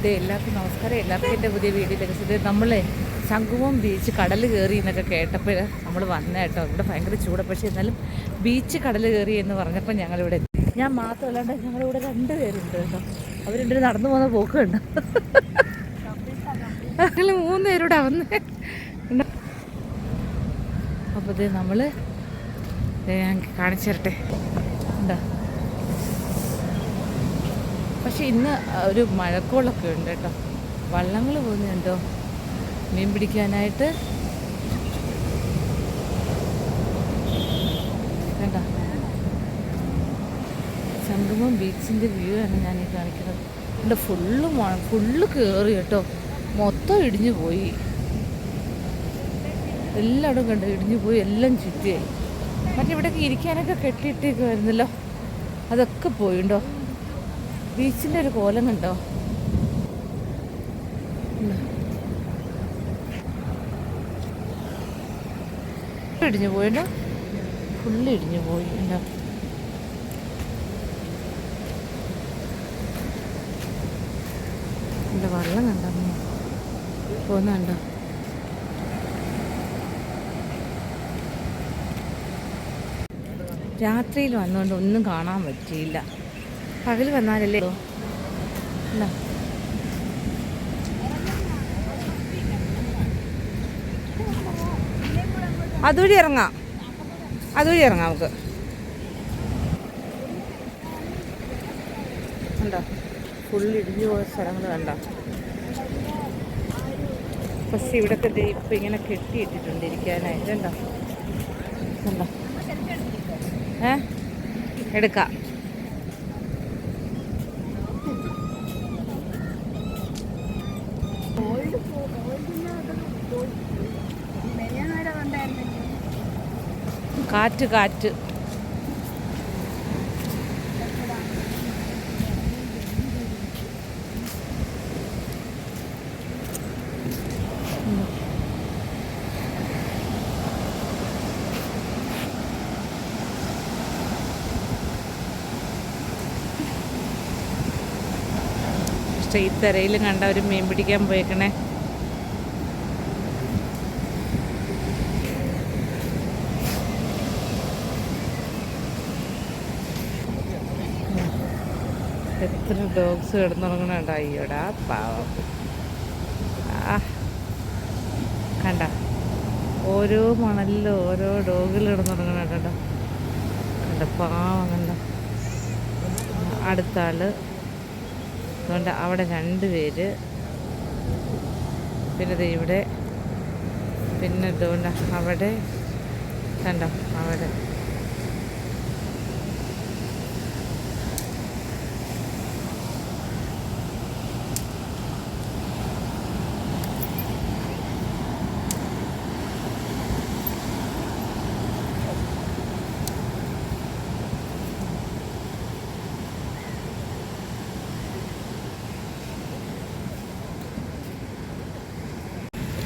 ഇതേ എല്ലാവർക്കും നമസ്കാരം. എല്ലാവർക്കും എന്റെ പുതിയ വീഡിയോയിലേക്ക് ഇത് നമ്മളെ ശംഖുവം ബീച്ച് കടൽ കയറി എന്നൊക്കെ കേട്ടപ്പോൾ നമ്മൾ വന്ന കേട്ടോ. ഇവിടെ ഭയങ്കര ചൂട്. പക്ഷേ എന്നാലും ബീച്ച് കടൽ കയറി എന്ന് പറഞ്ഞപ്പോൾ ഞങ്ങളിവിടെ. ഞാൻ മാത്രമല്ലാണ്ട് ഞങ്ങളിവിടെ രണ്ട് പേരുണ്ട് കേട്ടോ. അവർ രണ്ടുപേരും നടന്നു പോകുന്ന പോക്കുണ്ട് ഞങ്ങൾ മൂന്ന് പേരൂടെ വന്നേ. അപ്പോൾ ഇത് നമ്മൾ ഞാൻ കാണിച്ചു തരട്ടെ. ഉണ്ടോ പക്ഷെ ഇന്ന് ഒരു മഴക്കോളൊക്കെ ഉണ്ട് കേട്ടോ. വള്ളങ്ങൾ പോകുന്നുണ്ടോ മീൻ പിടിക്കാനായിട്ട്. വേണ്ട സംഗമം ബീച്ചിന്റെ വ്യൂ ആണ് ഞാൻ ഈ കാണിക്കുന്നത്. എന്റെ ഫുള്ള് ഫുള്ള് കയറി കേട്ടോ. മൊത്തം ഇടിഞ്ഞു പോയി. എല്ലായിടും കണ്ടു? ഇടിഞ്ഞു പോയി എല്ലാം ചുറ്റിയായി. മറ്റേ ഇവിടെയൊക്കെ ഇരിക്കാനൊക്കെ കെട്ടിയിട്ടേക്കുമായിരുന്നല്ലോ അതൊക്കെ പോയിണ്ടോ ബീച്ചിന്റെ ഒരു കോലം കണ്ടോ. ഇടിഞ്ഞു പോയിട്ടോ? ഫുള്ള് ഇടിഞ്ഞു പോയി എന്റെ വെള്ളം കണ്ടോ? പോകുന്നുണ്ടോ രാത്രിയിൽ വന്നുകൊണ്ട് ഒന്നും കാണാൻ പറ്റിയില്ല. പകൽ വന്നാലല്ലേ. അതുവഴി ഇറങ്ങാം. അതുവഴി ഇറങ്ങാം നമുക്ക്. കണ്ടോ? ഫുള്ള് ഇടിഞ്ഞു പോയ സ്ഥലങ്ങൾ കണ്ടോ? പക്ഷെ ഇവിടൊക്കെ ഇപ്പം ഇങ്ങനെ കെട്ടിയിട്ടിട്ടുണ്ട് ഇരിക്കാനായിട്ട്. കണ്ടോ? കണ്ടോ? ഏ? എടുക്കാം. കാറ്റ് കാറ്റ്. സ്ട്രെയിറ്റ് തരയിലും കണ്ട ഒരു മീൻ പിടിക്കാൻ പോയേക്കണേ. എത്ര ഡോഗ്സ് കിടന്നുറങ്ങണുണ്ടോ അയ്യോടാ പാവം. ആ കണ്ട. ഓരോ മണലിലും ഓരോ ഡോഗിൽ കിടന്നുറങ്ങണുണ്ടോ കണ്ട പാവം കണ്ട. അടുത്ത ആൾ അതുകൊണ്ട് അവിടെ രണ്ട് പേര്. പിന്നെ ഇവിടെ. പിന്നെ ഇതുകൊണ്ട് അവിടെ കണ്ടോ അവിടെ.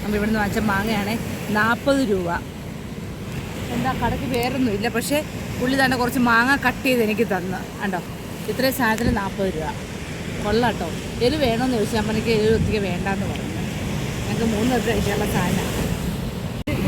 നമ്മൾ ഇവിടുന്ന് വാങ്ങിച്ച മാങ്ങയാണേ നാൽപ്പത് രൂപ. എന്താ കടയ്ക്ക് വേറൊന്നും ഇല്ല പക്ഷേ പുള്ളി തന്നെ കുറച്ച് മാങ്ങ കട്ട് ചെയ്ത് എനിക്ക് തന്നു. കണ്ടോ? ഇത്രയും സാധനത്തിന് നാൽപ്പത് രൂപ. കൊള്ളാട്ടോ എരിവ് വേണമെന്ന് ചോദിച്ചാൽ അപ്പം എനിക്ക് എരിവ് ഒത്തിരി വേണ്ടാന്ന് പറഞ്ഞു. ഞങ്ങൾക്ക് മൂന്ന് ദിവസം കഴിക്കാനുള്ള സാധനമാണ്. വീഡിയോ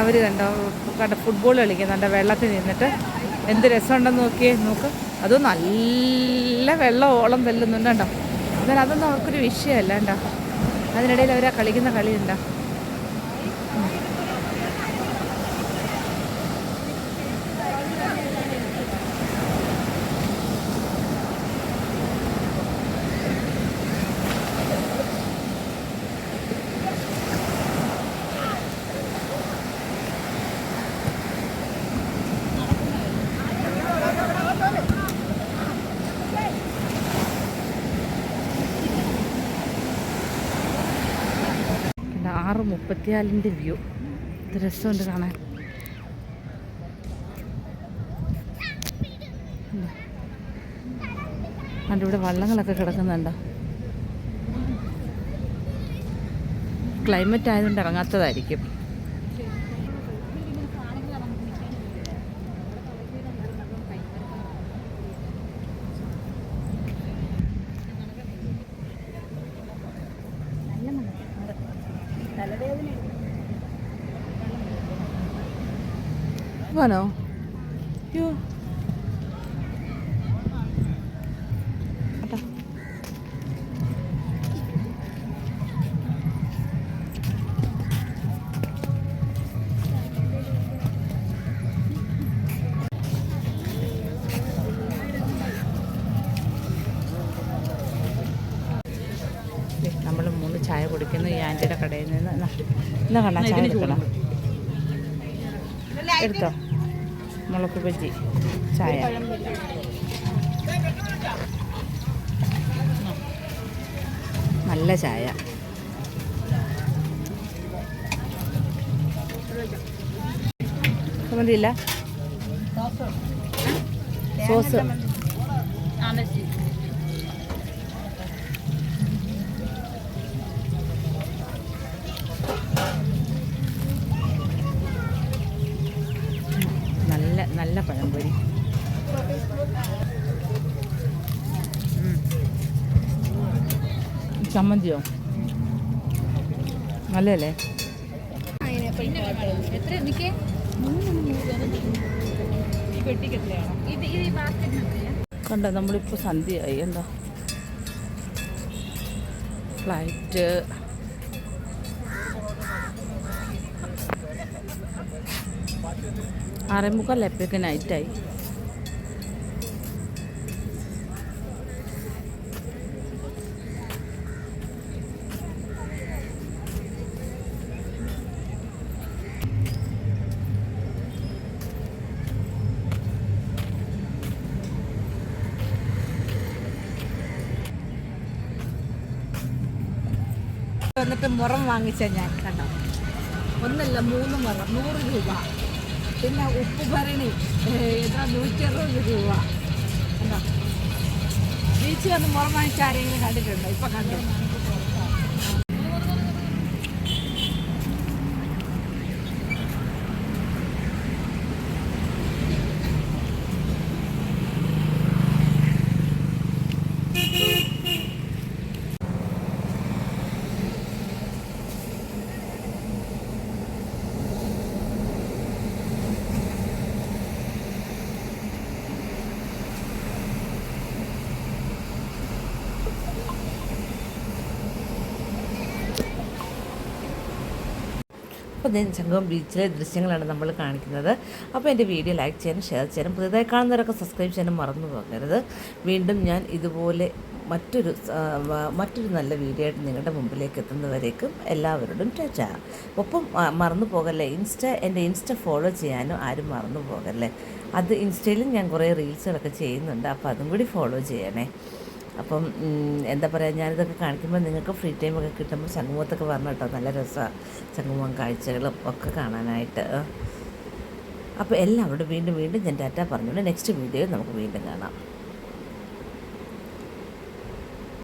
അവർ കണ്ടോ കണ്ട ഫുട്ബോൾ കളിക്കുന്നുണ്ട് വെള്ളത്തിൽ നിന്നിട്ട് എന്ത് രസമുണ്ടെന്ന് നോക്കിയേ നോക്ക്. അത് നല്ല വെള്ളം ഓളം തെല്ലുന്നുണ്ട് കേട്ടോ എന്നാൽ അതൊന്നും അവർക്കൊരു വിഷയമല്ല കേട്ടോ അതിനിടയിൽ അവരാ കളിക്കുന്ന കളി ഉണ്ടോ കണ്ടോ, ആറ് മുപ്പത്തിനാലിന്റെ വ്യൂ. ഇത് രസമുണ്ട് കാണാൻ. അതിന്റെ ഇവിടെ വള്ളങ്ങളൊക്കെ കിടക്കുന്നുണ്ടോ? ക്ലൈമറ്റ് ആയതുകൊണ്ട് ഇറങ്ങാത്തതായിരിക്കും. Bueno, yo... എന്നാ കണ്ണാ ചായ എടുക്കണം. എടുത്തോ? മുളക് ബജ്ജി ചായ. നല്ല ചായ. മതിയില്ല സോസ് നല്ല നല്ല പഴംപൊരി ഉം. ചമ്മന്തിയോ നല്ലല്ലേ കണ്ടോ നമ്മളിപ്പോൾ സന്ധ്യയായി. എന്താ? ഫ്ലൈറ്റ്. ആറേ മുക്കാലപ്പോഴേക്ക് നൈറ്റായി വന്നിട്ട് മുറം വാങ്ങിച്ച ഞാൻ കണ്ടോ ഒന്നല്ല മൂന്ന് മുറം നൂറ് രൂപ. പിന്നെ ഉപ്പ് ഭരണി ഏതാ നൂറ്റി അറുപത് രൂപ. കണ്ടോ? ബീച്ച് വന്ന് മുറം വാങ്ങിച്ച ആരെങ്കിലും കണ്ടിട്ടുണ്ടോ? ഇപ്പൊ കണ്ടു? ചങ്ങം ബീച്ചിലെ ദൃശ്യങ്ങളാണ് നമ്മൾ കാണിക്കുന്നത്. അപ്പോൾ എന്റെ വീഡിയോ ലൈക്ക് ചെയ്യാനും ഷെയർ ചെയ്യാനും പുതിയതായി കാണുന്നവരൊക്കെ സബ്സ്ക്രൈബ് ചെയ്യാനും മറന്നു പോകരുത്. വീണ്ടും ഞാൻ ഇതുപോലെ മറ്റൊരു മറ്റൊരു നല്ല വീഡിയോ ആയിട്ട് നിങ്ങളുടെ മുമ്പിലേക്ക് എത്തുന്നവരേക്കും എല്ലാവരോടും ടാറ്റ ഒപ്പം മറന്നു പോകല്ലേ? ഇൻസ്റ്റ എന്റെ ഇൻസ്റ്റ ഫോളോ ചെയ്യാനും ആരും മറന്നു പോകല്ലേ? അത് ഇൻസ്റ്റയിലും ഞാൻ കുറേ റീൽസുകളൊക്കെ ചെയ്യുന്നുണ്ട്. അപ്പോൾ അതും കൂടി ഫോളോ ചെയ്യണേ. അപ്പം എന്താ പറയുക ഞാനിതൊക്കെ കാണിക്കുമ്പോൾ നിങ്ങൾക്ക് ഫ്രീ ടൈമൊക്കെ കിട്ടുമ്പോൾ ചങ്ങുമത്തൊക്കെ വരണം കേട്ടോ. നല്ല രസമാണ് ചങ്ങുമം കാഴ്ചകളും ഒക്കെ കാണാനായിട്ട്. അപ്പോൾ എല്ലാം അവിടെ വീണ്ടും വീണ്ടും ഞാൻ ഡാറ്റ പറഞ്ഞുകൊണ്ട് നെക്സ്റ്റ് വീഡിയോയിൽ നമുക്ക് വീണ്ടും കാണാം.